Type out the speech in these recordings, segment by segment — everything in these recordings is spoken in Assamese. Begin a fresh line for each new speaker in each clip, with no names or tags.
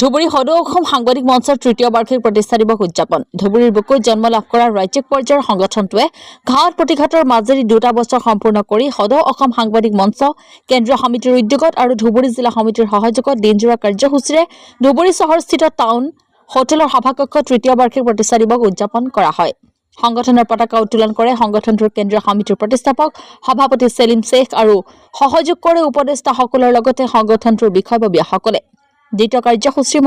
ধুবুৰী সদৌ অসম সাংবাদিক মঞ্চৰ তৃতীয় বাৰ্ষিক প্ৰতিষ্ঠা দিৱস উদযাপন। ধুবুৰীৰ বুকুত জন্ম লাভ কৰা ৰাজ্যিক পৰ্যায়ৰ সংগঠনটোৱে ঘাট প্ৰতিঘাতৰ মাজেৰে দুটা বছৰ সম্পূৰ্ণ কৰি সদৌ অসম সাংবাদিক মঞ্চ, কেন্দ্ৰীয় সমিতিৰ উদ্যোগত আৰু ধুবুৰী জিলা সমিতিৰ সহযোগত দিনজোৰা কাৰ্যসূচীৰে ধুবুৰী চহৰস্থিত টাউন হোটেলৰ সভাকক্ষত তৃতীয় বাৰ্ষিক প্ৰতিষ্ঠা দিৱস উদযাপন কৰা হয়। সংগঠনৰ পতাকা উত্তোলন কৰে সংগঠনটোৰ কেন্দ্ৰীয় সমিতিৰ প্ৰতিষ্ঠাপক সভাপতি ছেলিম শ্বেখ আৰু সহযোগ কৰে উপদেষ্টাসকলৰ লগতে সংগঠনটোৰ বিষয়ববীয়াসকলে। দ্বিতীয় কাৰ্যসূচীৰ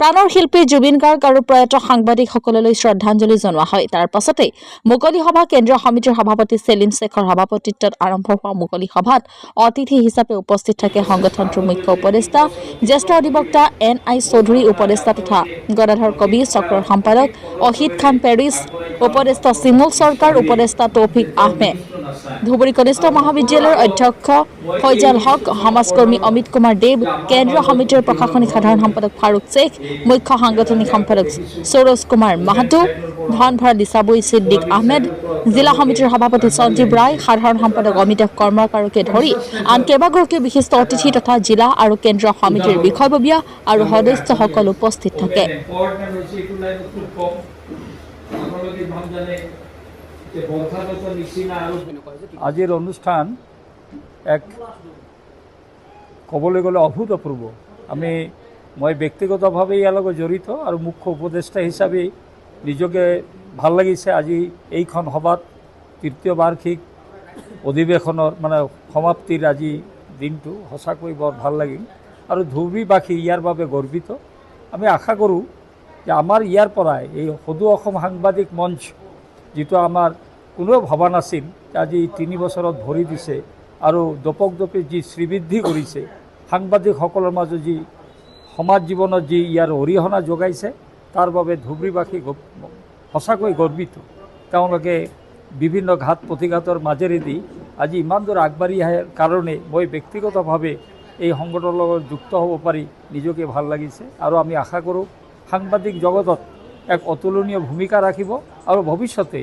প্ৰাণৰ শিল্পী জুবিন গাৰ্গ আৰু প্ৰয়াত সাংবাদিকসকললৈ শ্ৰদ্ধাঞ্জলি জনোৱা হয়। তাৰ পাছতেই মুকলি সভা কেন্দ্ৰীয় সমিতিৰ সভাপতি ছেলিম শ্বেখৰ সভাপতিত্বত আৰম্ভ হোৱা মুকলি সভাত অতিথি হিচাপে উপস্থিত থাকে সংগঠনটোৰ মুখ্য উপদেষ্টা, জ্যেষ্ঠ অধিবক্তা এন আই চৌধুৰী উপদেষ্টা তথা গদাধৰ কবি, চক্ৰৰ সম্পাদক অহিদ খান পেৰিছ, উপদেষ্টা চিমুল চৰকাৰ, উপদেষ্টা তৌফিক আহমেদ। ধুবুৰী কনিষ্ঠ মহাবিদ্যালয়ৰ অধ্যক্ষ ফৈজাল হক, সমাজকৰ্মী অমিত কুমাৰ দেৱ, কেন্দ্ৰীয় সমিতিৰ প্ৰশাসনিক সাধাৰণ সম্পাদক ফাৰুক শ্বেখ, মুখ্য সাংগঠনিক সম্পাদক সৌৰজ কুমাৰ মাহাতো ধনভৰা দিছাবুই ছিদ্দিক আহমেদ, জিলা সমিতিৰ সভাপতি সঞ্জীৱ ৰায়, সাধাৰণ সম্পাদক অমিতাভ কৰ্মকাৰকে ধৰি আন কেইবাগৰাকীও বিশিষ্ট অতিথি তথা জিলা আৰু কেন্দ্ৰীয় সমিতিৰ বিষয়ববীয়া আৰু সদস্যসকল উপস্থিত থাকে।
আজিৰ অনুষ্ঠান এক ক'বলৈ গ'লে অভূতপূৰ্ব আমি, মই ব্যক্তিগতভাৱে ইয়াৰ লগত জড়িত আৰু মুখ্য উপদেষ্টা হিচাপে নিজকে ভালো লাগিছে। আজি এইখন সভাত তৃতীয় বাৰ্ষিক অধিৱেশনৰ মানে সমাপ্তিৰ আজি দিনটো সঁচাকৈ বৰ ভালো লাগিল। আৰু ধুবুৰীবাসী ইয়াৰ বাবে গৰ্বিত। আমি আশা কৰোঁ যে আমাৰ ইয়াৰ পৰাই এই সদৌ অসম সাংবাদিক মঞ্চ যিটো আমাৰ কোনেও ভবা নাছিল আজি তিনি বছৰত ভৰি দিছে আৰু দপক দপে যি শ্ৰীবৃদ্ধি কৰিছে, সাংবাদিকসকলৰ মাজত যি সমাজ জীৱনত যি ইয়াৰ অৰিহণা যোগাইছে, তাৰ বাবে ধুবুৰীবাসী সঁচাকৈ গৰ্বিত। তেওঁলোকে বিভিন্ন ঘাট প্ৰতিঘাতৰ মাজেৰেদি আজি ইমান দূৰ আগবাঢ়ি অহাৰ কাৰণে মই ব্যক্তিগতভাৱে এই সংগঠনৰ লগত যুক্ত হ'ব পাৰি, নিজকে ভালো লাগিছে। আৰু আমি আশা কৰোঁ সাংবাদিক জগতত এক অতুলনীয় ভূমিকা ৰাখিব আৰু ভৱিষ্যতে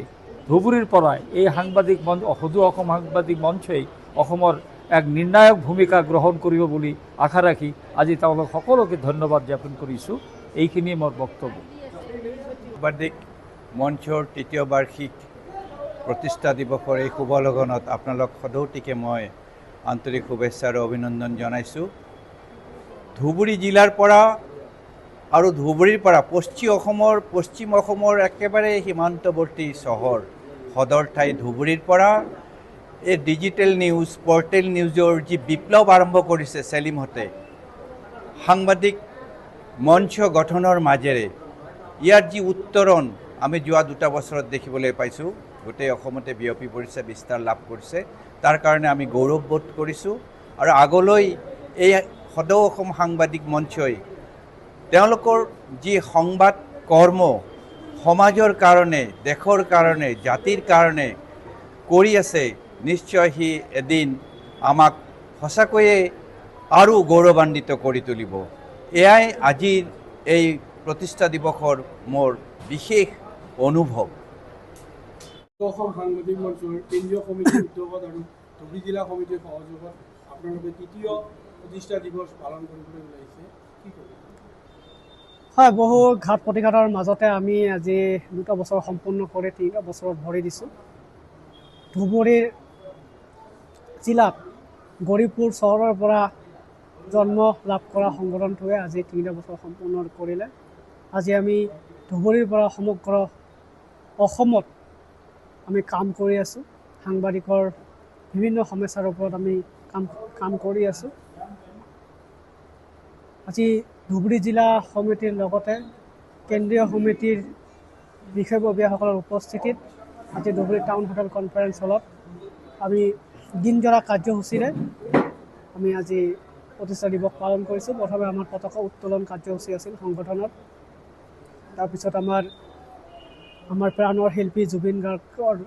ধুবুৰীৰ পৰাই এই সাংবাদিক মঞ্চ, সদৌ অসম সাংবাদিক মঞ্চই অসমৰ এক নিৰ্ণায়ক ভূমিকা গ্ৰহণ কৰিব বুলি আশা ৰাখি আজি তেওঁলোক সকলোকে ধন্যবাদ জ্ঞাপন কৰিছোঁ। এইখিনিয়ে মোৰ বক্তব্য।
সাংবাদিক মঞ্চৰ তৃতীয় বাৰ্ষিক প্ৰতিষ্ঠা দিৱসৰ এই শুভ লগনত আপোনালোক সদৌতিকে মই আন্তৰিক শুভেচ্ছা আৰু অভিনন্দন জনাইছোঁ। ধুবুৰী জিলাৰ পৰা আৰু ধুবুৰীৰ পৰা পশ্চিম অসমৰ পশ্চিম অসমৰ একেবাৰে সীমান্তৱৰ্তী চহৰ। সদৰ ঠাই ধুবুৰীৰ পৰা। এই ডিজিটেল নিউজ পৰ্টেল নিউজৰ যি বিপ্লৱ আৰম্ভ কৰিছে চেলিমহঁতে সাংবাদিক মঞ্চ গঠনৰ মাজেৰে ইয়াৰ যি উত্তৰণ আমি যোৱা দুটা বছৰত দেখিবলৈ পাইছোঁ গোটেই অসমতে বিয়পি পৰিছে বিস্তাৰ লাভ কৰিছে। তাৰ কাৰণে আমি গৌৰৱবোধ কৰিছোঁ। আৰু আগলৈ এই সদৌ অসম সাংবাদিক মঞ্চই তেওঁলোকৰ যি সংবাদ কৰ্ম সমাজৰ কাৰণে দেশৰ কাৰণে জাতিৰ কাৰণে কৰি আছে নিশ্চয় সি এদিন আমাক সঁচাকৈয়ে আৰু গৌৰৱান্বিত কৰি তুলিব। এয়াই আজিৰ এই প্ৰতিষ্ঠা দিৱসৰ মোৰ বিশেষ অনুভৱ।
অসম সাংবাদিক মঞ্চৰ কেন্দ্ৰীয় সমিতিৰ উদ্যোগত আৰু ধুবুৰী জিলা সমিতিৰ সহযোগত আপোনালোকে তৃতীয় প্ৰতিষ্ঠা দিৱস পালন কৰিবলৈ ওলাইছে। কি ক'ব?
হয় বহু ঘাট প্ৰতিঘাতৰ মাজতে আমি আজি দুটা বছৰ সম্পূৰ্ণ কৰি তিনিটা বছৰত ভৰি দিছোঁ। ধুবুৰীৰ জিলাত গৌৰীপুৰ চহৰৰ পৰা জন্ম লাভ কৰা সংগঠনটোৱে আজি তিনিটা বছৰ সম্পূৰ্ণ কৰিলে। আজি আমি ধুবুৰীৰ পৰা সমগ্ৰ অসমত আমি কাম কৰি আছোঁ। সাংবাদিকৰ বিভিন্ন সমস্যাৰ ওপৰত আমি কাম কাম কৰি আছোঁ। আজি ধুবুৰী জিলা সমিতিৰ লগতে কেন্দ্ৰীয় সমিতিৰ বিষয়ববীয়াসকলৰ উপস্থিতিত আজি ধুবুৰী টাউন হোটেল কনফাৰেন্স হলত আমি দিনজোৰা কাৰ্যসূচীৰে আমি আজি প্ৰতিষ্ঠা দিৱস পালন কৰিছোঁ। প্ৰথমে আমাৰ পতাকা উত্তোলন কাৰ্যসূচী আছিল সংগঠনত তাৰপিছত আমাৰ আমাৰ প্ৰাণৰ শিল্পী জুবিন গাৰ্গৰ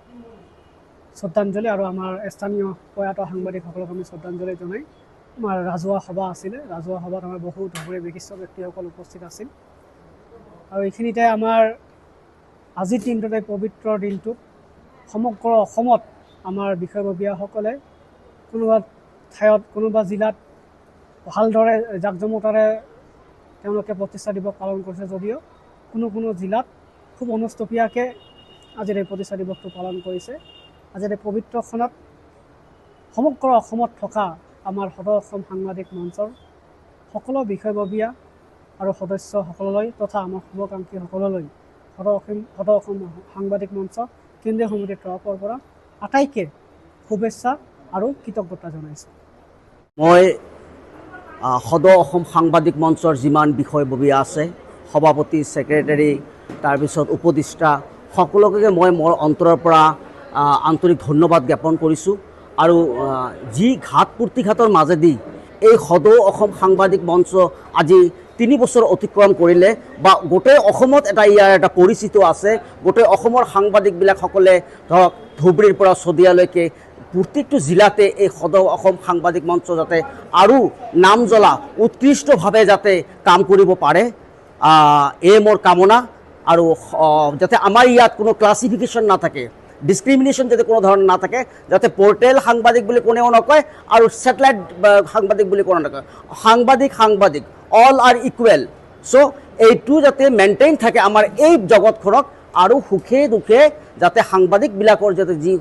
শ্ৰদ্ধাঞ্জলি আৰু আমাৰ স্থানীয় প্ৰয়াত সাংবাদিকসকলক আমি শ্ৰদ্ধাঞ্জলি জনাই আমাৰ ৰাজহুৱা সভা আছিলে। ৰাজহুৱা সভাত আমাৰ বহু ধুবুৰী বিশিষ্ট ব্যক্তিসকল উপস্থিত আছিল। আৰু এইখিনিতে আমাৰ আজিৰ দিনটোতে পবিত্ৰ দিনটোত সমগ্ৰ অসমত আমাৰ বিষয়ববীয়াসকলে কোনোবা ঠাইত কোনোবা জিলাত ভালদৰে জাক জমকতাৰে তেওঁলোকে প্ৰতিষ্ঠা দিৱস পালন কৰিছে যদিও কোনো কোনো জিলাত খুব অনুষ্টুপীয়াকৈ আজিৰ এই প্ৰতিষ্ঠা দিৱসটো পালন কৰিছে। আজিৰ এই পবিত্ৰ ক্ষণত সমগ্ৰ অসমত থকা আমাৰ সদৌ অসম সাংবাদিক মঞ্চৰ সকলো বিষয়ববীয়া আৰু সদস্যসকললৈ তথা আমাৰ শুভাকাংক্ষীসকললৈ সদৌ অসম সদৌ অসম সাংবাদিক মঞ্চ কেন্দ্ৰীয় সমিতিৰ তৰফৰ পৰা আটাইকে শুভেচ্ছা আৰু কৃতজ্ঞতা জনাইছোঁ।
মই সদৌ অসম সাংবাদিক মঞ্চৰ যিমান বিষয়ববীয়া আছে সভাপতি ছেক্ৰেটাৰী তাৰপিছত উপদেষ্টা সকলোকে মই মোৰ অন্তৰৰ পৰা আন্তৰিক ধন্যবাদ জ্ঞাপন কৰিছোঁ। আৰু যি ঘাট পূৰ্তিঘাতৰ মাজেদি এই সদৌ অসম সাংবাদিক মঞ্চ আজি তিনি বছৰ অতিক্ৰম কৰিলে বা গোটেই অসমত এটা ইয়াৰ এটা পৰিচিত আছে গোটেই অসমৰ সাংবাদিকবিলাকসকলে ধৰক ধুবুৰীৰ পৰা শদিয়ালৈকে প্ৰত্যেকটো জিলাতে এই সদৌ অসম সাংবাদিক মঞ্চ যাতে আৰু নাম জ্বলা উৎকৃষ্টভাৱে যাতে কাম কৰিব পাৰে এই মোৰ কামনা আৰু যাতে আমাৰ ইয়াত কোনো ক্লাছিফিকেশ্যন নাথাকে। ডিছক্ৰিমিনেশ্যন যাতে কোনো ধৰণৰ নাথাকে যাতে পৰ্টেল সাংবাদিক বুলি কোনেও নকয় আৰু ছেটেলাইট সাংবাদিক বুলি কোনো নকয় সাংবাদিক সাংবাদিক অল আৰ ইকুৱেল চ' এইটো যাতে মেইনটেইন থাকে আমাৰ এই জগতখনক আৰু সুখে দুখে যাতে সাংবাদিকবিলাকৰ যাতে যি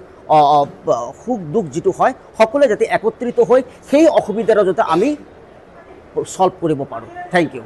সুখ, দুখ যিটো হয়, সকলোৱে যাতে একত্ৰিত হৈ সেই অসুবিধাটো যাতে আমি ছল্ভ কৰিব পাৰোঁ। Thank U